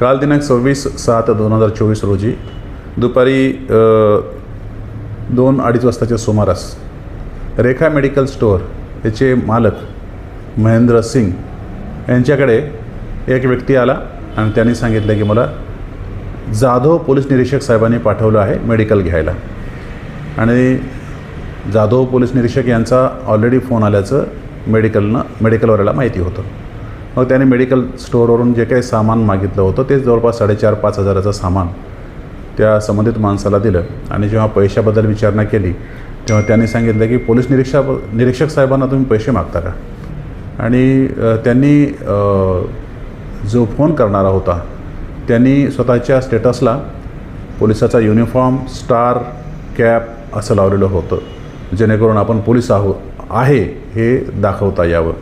काल दिनांक सव्वीस सात दोन हजार चोवीस रोजी दुपारी दोन अडीच वाजताच्या सुमारास रेखा मेडिकल स्टोअर याचे मालक महेंद्र सिंग यांच्याकडे एक व्यक्ती आला आणि त्यांनी सांगितलं की मला जाधव पोलीस निरीक्षक साहेबांनी पाठवलं आहे मेडिकल घ्यायला. आणि जाधव पोलीस निरीक्षक यांचा ऑलरेडी फोन आल्याचं मेडिकलनं मेडिकलवाल्याला माहिती होतं. मग त्याने मेडिकल स्टोअरवरून जे काही सामान मागितलं होतं ते जवळपास साडेचार पाच हजाराचं सामान त्या संबंधित माणसाला दिलं. आणि जेव्हा पैशाबद्दल विचारणा केली तेव्हा त्यांनी सांगितलं की पोलीस निरीक्षा निरीक्षक साहेबांना तुम्ही पैसे मागता का? आणि त्यांनी जो फोन करणारा होता त्यांनी स्वतःच्या स्टेटसला पोलिसाचा युनिफॉर्म स्टार कॅप असं लावलेलं होतं जेणेकरून आपण पोलीस आहो आहे हे दाखवता यावं.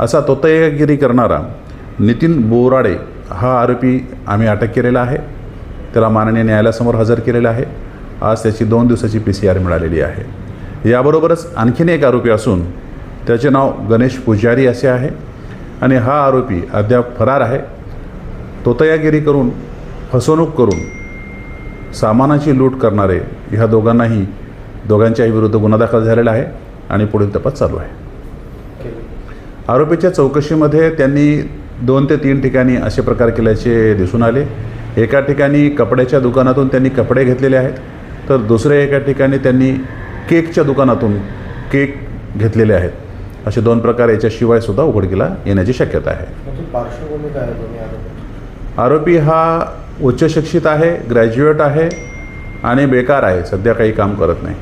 असा तोतयगिरी करणारा नितीन बोराडे हा आरोपी आम्ही अटक केलेला आहे. त्याला माननीय न्यायालयासमोर हजर केलेला आहे. आज त्याची दोन दिवसाची पी सी आर मिळालेली आहे. याबरोबरच आणखीन एक आरोपी असून त्याचे नाव गणेश पुजारी असे आहे आणि हा आरोपी अद्याप फरार आहे. तोतयागिरी करून फसवणूक करून सामानाची लूट करणारे ह्या दोघांनाही दोघांच्याही विरुद्ध गुन्हा दाखल झालेला आहे आणि पुढील तपास चालू आहे. आरोपीच्या चौकशीमध्ये त्यांनी दोन ते तीन ठिकाणी असे प्रकार केल्याचे दिसून आले. एका ठिकाणी कपड्याच्या दुकानातून त्यांनी कपडे घेतलेले आहेत तर दुसऱ्या एका ठिकाणी त्यांनी केकच्या दुकानातून केक घेतलेले आहेत. असे दोन प्रकार याच्याशिवाय सुद्धा उघडकीला येण्याची शक्यता आहे. आरोपी? हा उच्च शिक्षित आहे ग्रॅज्युएट आहे आणि बेकार आहे सध्या काही काम करत नाही.